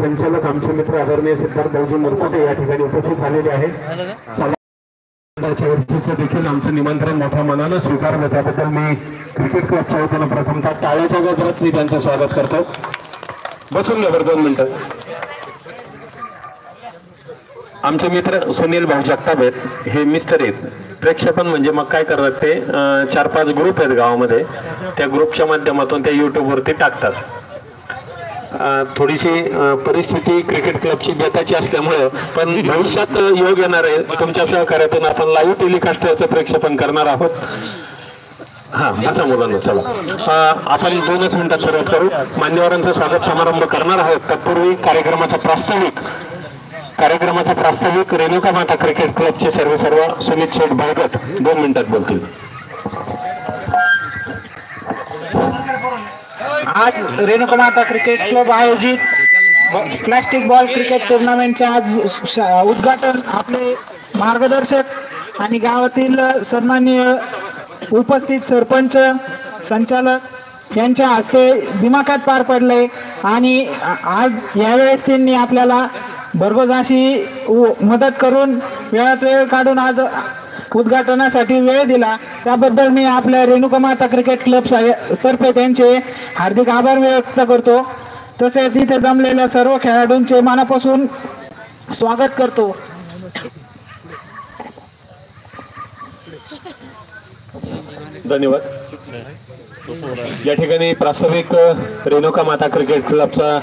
संचालक आमचे मित्र आदरणीय सिद्धार्थ भाऊजी मुरकुटे या ठिकाणी उपस्थित झालेले आहेत. वर्षीचं देखील आमचं निमंत्रण मोठ्या मनानं स्वीकारलं त्याबद्दल मी क्रिकेट क्लबच्या वतीनं प्रथमतः टाळ्याच्या गजरात मी त्यांचं स्वागत करतो. बसून घ्या बरं दोन मिनिटं. आमचे मित्र सुनील भाऊ जगताप आहेत. हे मिस्टर आहेत. प्रेक्षपण म्हणजे मग काय करतात ते चार पाच ग्रुप आहेत गावामध्ये. त्या ग्रुपच्या माध्यमातून ते युट्यूबवरती टाकतात. थोडीशी परिस्थिती क्रिकेट क्लबची बेताची असल्यामुळं पण भविष्यात योग येणार आहे. तुमच्या सहकार्यातून आपण लाईव्ह टेलिकास्टचं प्रेक्षेपण करणार आहोत. हा असं मुलांना चला. आपण दोनच मिनिटात सुरुवात करू. मान्यवरांचा स्वागत समारंभ करणार आहोत. तत्पूर्वी कार्यक्रमाचा प्रास्ताविक कार्यक्रमाचा प्रास्ताविक रेणुका माता क्रिकेट क्लबचे सर्व सर्व सुमित शेठ भागट दोन मिनिटात बोलतील. आज रेणुकमाता क्रिकेट क्लब आयोजित प्लॅस्टिक प्लास्टिक बॉल क्रिकेट टुर्नामेंटचे आज उद्घाटन आपले मार्गदर्शक आणि गावातील सन्माननीय उपस्थित सरपंच संचालक यांच्या हस्ते दिमाखात पार पडले आणि आज यावेळेस त्यांनी आपल्याला भरघोस अशी मदत करून वेळात वेळ काढून आज उद्घाटनासाठी वेळ दिला. त्याबद्दल मी आपल्या रेणुका माता क्रिकेट क्लब तर्फे त्यांचे हार्दिक आभार व्यक्त करतो. तसेच इथे जमलेल्या सर्व खेळाडूंचे मनापासून स्वागत करतो. धन्यवाद. या ठिकाणी प्रास्ताविक रेणुका माता क्रिकेट क्लबचा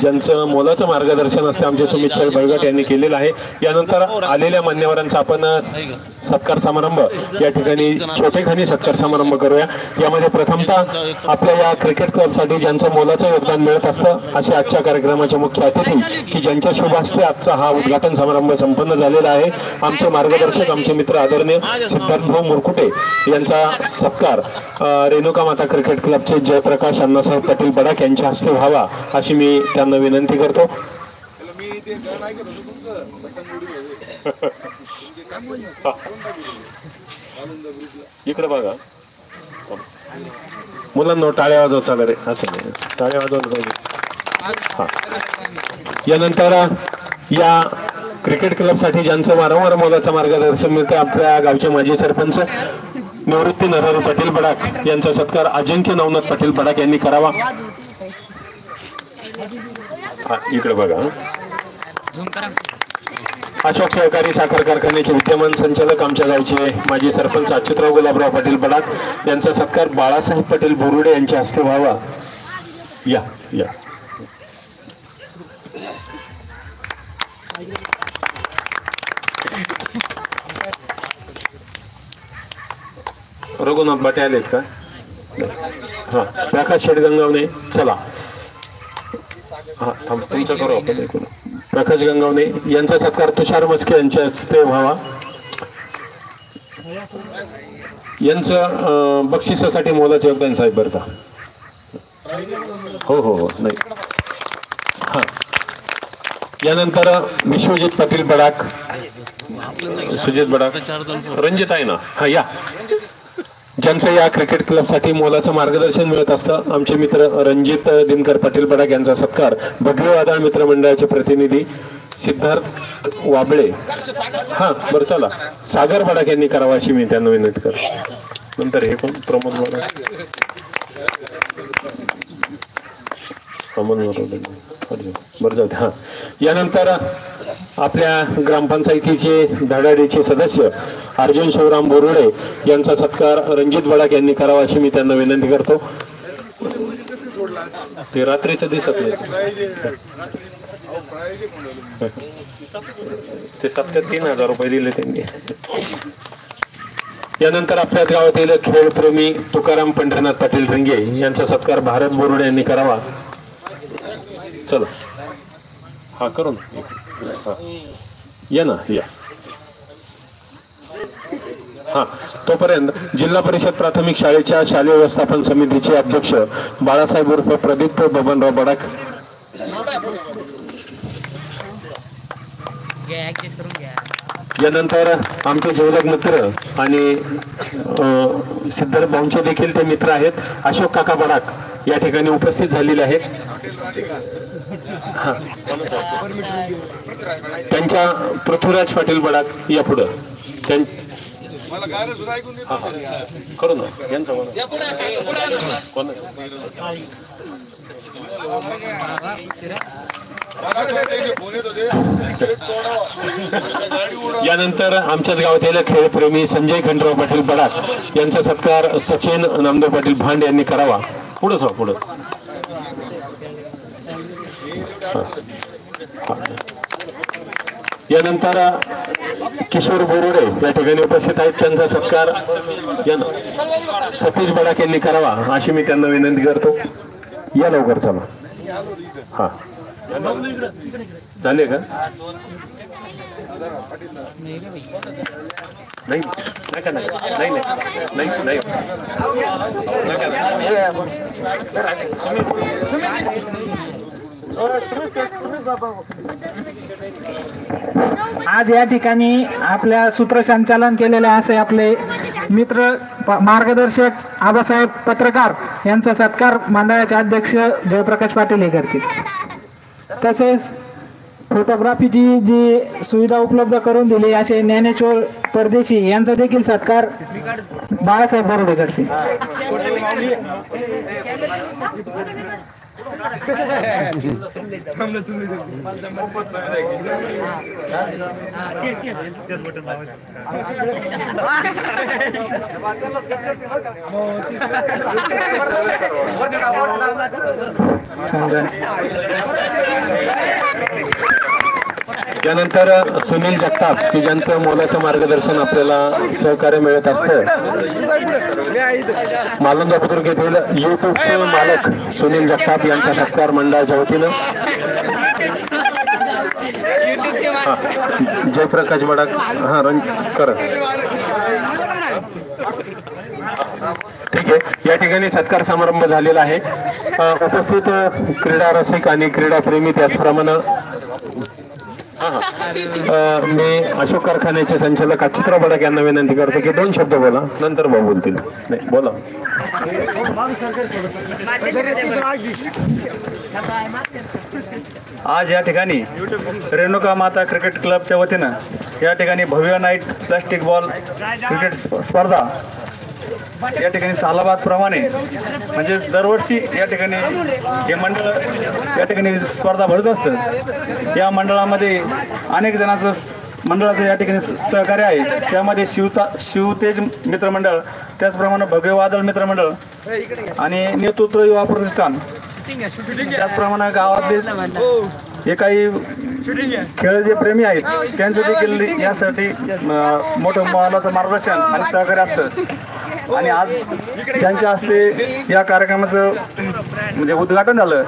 ज्यांचं मोलाचं मार्गदर्शन असते आमचे सुमित शेठ यांनी केलेलं आहे. यानंतर आलेल्या मान्यवरांचा आपण सत्कार समारंभ. या ठिकाणी छोटेखानी सत्कार समारंभ करूया. यामध्ये प्रथमतः आपल्या या क्रिकेट क्लबसाठी ज्यांचं मोलाचं योगदान मिळत असतं असे आजच्या कार्यक्रमाचे मुख्य अतिथी की ज्यांच्या शुभ हस्ते आजचा हा उद्घाटन समारंभ संपन्न झालेला आहे. आमचे मार्गदर्शक आमचे मित्र आदरणीय सिद्धार्थ भाऊ मुरकुटे यांचा सत्कार रेणुका माता क्रिकेट क्लबचे जयप्रकाश अण्णासाहेब पाटील बडाक यांच्या हस्ते व्हावा अशी मी त्यांना विनंती करतो. इकडे बघा. मुलांना टाळ्या वाजवत चालू रे. असं नाही. टाळ्या वाजवलं पाहिजे. हा. यानंतर या क्रिकेट क्लबसाठी ज्यांचं वारंवार मोलाचं मार्गदर्शन मिळतं आपल्या गावचे माजी सरपंच निवृत्ती नरहरी पाटील बडाक यांचा सत्कार अजिंक्य नवनाथ पाटील बडाक यांनी करावा. हा, इकडे बघा. अशोक सहकारी साखर कारखान्याचे विद्यमान संचालक आमच्या गावचे माजी सरपंच अच्युतराव गुलाबराव पाटील बडाक यांचा सत्कार बाळासाहेब पाटील बोरुडे यांच्या हस्ते व्हावा. या या. रघुनाथ बाटे आलेत का? हा प्रकाश शेडगंगावने चला. हा थांब तुमचं करू आपण ऐकून प्रकाश गंगावणे यांचा सत्कार तुषार मस्के यांच्या हस्ते व्हावा. यांचं बक्षिसासाठी मोलाचे योगदान साहेब बरं का. हो हो हो नाही. हा. यानंतर विश्वजित पाटील बडाक. सुजित बडाक. रणजित आहे ना. हा या. ज्यांचं या क्रिकेट क्लबसाठी मोलाचं मार्गदर्शन मिळत असतं. आमचे मित्र रणजित दिनकर पाटील बडाक यांचा सत्कार. भगवे वादळ मित्रमंडळाचे प्रतिनिधी सिद्धार्थ वाबळे. हा बरं चला. सागर बडाक यांनी करावा अशी मी त्यांना विनंती करतो. नंतर हे कोण? प्रमोद बडाक प्रमोद बरं जाऊ दे. हा. यानंतर आपल्या ग्रामपंचायतीचे धडाडीचे सदस्य अर्जुन शिवराम बोरुडे यांचा सत्कार रणजित बडाक यांनी करावा अशी मी त्यांना विनंती करतो. ते रात्रीचं दिसत नाही. ते सत्य तीन हजार रुपये दिले त्यांनी. यानंतर आपल्या गावातील खेळप्रेमी तुकाराम पंढरीनाथ पाटील रिंगे यांचा सत्कार भारत बोरुडे यांनी करावा. चला. हा करून या ना या. हा तोपर्यंत जिल्हा परिषद प्राथमिक शाळेच्या शालेय व्यवस्थापन समितीचे अध्यक्ष बाळासाहेब उर्फ प्रदीप बबनराव बडाक यानंतर आमचे जेवलक मित्र आणि सिद्धार्थ भाऊंचे देखील ते मित्र आहेत. अशोक काका बडाक या ठिकाणी उपस्थित झालेले आहेत. त्यांच्या पृथ्वीराज पाटील बडाक या पुढं. करू ना यांचं बोला. कोणाचं? मला असं वाटतं की फोन येत होते तिकीट तोडावं त्या गाडी उडवा यानंतर आमच्याच गावातील खेळप्रेमी संजय खंडराव पाटील बडाक यांचा सत्कार सचिन नामदेव पाटील भांड यांनी करावा पुढं सर पुढं. यानंतर किशोर बोरुडे या ठिकाणी उपस्थित आहेत. त्यांचा सत्कार या- सतीश बडाक यांनी करावा अशी मी त्यांना विनंती करतो. या लवकर चला. हा. झाले का? नाही नका नका. नाही नाही. नाही नाही. आज या ठिकाणी आपल्या सूत्रसंचालन केलेले असे आपले मित्र मार्गदर्शक आबासाहेब पत्रकार यांचा सत्कार मंडळाचे अध्यक्ष जयप्रकाश पाटील हे करतील. तसेच फोटोग्राफीची जी सुविधा उपलब्ध करून दिली असे ज्ञानेश्वर परदेशी यांचा देखील सत्कार बाळासाहेब बोर्डे करतील. यानंतर सुनील जगताप की ज्यांचं मोलाचं मार्गदर्शन आपल्याला सहकार्य मिळत असतं. मालंदा बुद्रुक येथील युट्यूबचे मालक सुनील जगताप यांचा सत्कार मंडळाच्या वतीनं. जयप्रकाश बडाक हा रंग कर. ठीक आहे. या ठिकाणी सत्कार समारंभ झालेला आहे. उपस्थित क्रीडा रसिक आणि क्रीडाप्रेमी त्याचप्रमाणे मी अशोक कारखान्याचे संचालक अचित्र बडक यांना विनंती करतो की दोन शब्द बोला नंतर भाऊ बोलतील. नाही बोला. आज या ठिकाणी रेणुका माता क्रिकेट क्लबच्या वतीनं या ठिकाणी भव्य नाईट प्लास्टिक बॉल क्रिकेट स्पर्धा या ठिकाणी सालाबादप्रमाणे म्हणजे दरवर्षी या ठिकाणी हे मंडळ या ठिकाणी स्पर्धा भरत असतं. या मंडळामध्ये अनेक जणांचं मंडळाचं या ठिकाणी सहकार्य आहे. त्यामध्ये शिवता शिवतेज मित्रमंडळ त्याचप्रमाणे भव्य वादळ मित्रमंडळ आणि नेतृत्व युवा प्रतिष्ठान त्याचप्रमाणे गावातले हे काही खेळ जे प्रेमी आहेत. त्यांचं देखील यासाठी मोठं मोलाचं मार्गदर्शन आणि सहकार्य असतं. आणि आज त्यांच्या हस्ते या कार्यक्रमाचं म्हणजे उद्घाटन झालं.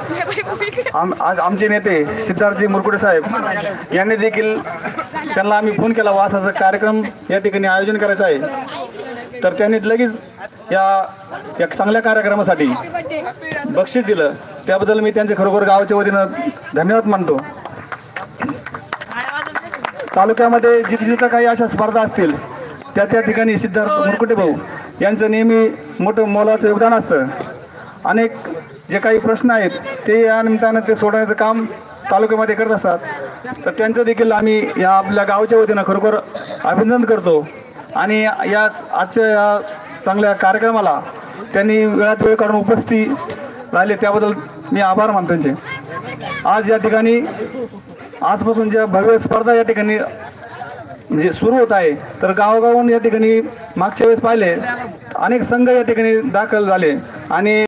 आम आज आमचे नेते सिद्धार्थजी मुरकुडे साहेब यांनी देखील त्यांना आम्ही फोन केला वासाचा कार्यक्रम या ठिकाणी आयोजन करायचं आहे. तर त्यांनी लगेच या या चांगल्या कार्यक्रमासाठी बक्षीस दिलं. त्याबद्दल मी त्यांचे खरोखर गावाच्या वतीनं धन्यवाद मानतो. तालुक्यामध्ये जिथं जिथं काही अशा स्पर्धा असतील त्या त्या ठिकाणी सिद्धार्थ मुरकुटे भाऊ यांचं नेहमी मोठं मोलाचं योगदान असतं. अनेक जे काही प्रश्न आहेत ते या निमित्तानं ते सोडवण्याचं काम तालुक्यामध्ये करत असतात. तर त्यांचं देखील आम्ही या आपल्या गावच्या वतीनं खरोखर अभिनंदन करतो. आणि या आजच्या या चांगल्या कार्यक्रमाला त्यांनी वेळात वेळ काढून उपस्थित राहिले त्याबद्दल मी आभार मानतो त्यांचे. आज या ठिकाणी आजपासून ज्या भव्य स्पर्धा या ठिकाणी म्हणजे सुरू होत आहे. तर गावोगावून या ठिकाणी मागच्या वेळेस पाहिले अनेक संघ या ठिकाणी दाखल झाले आणि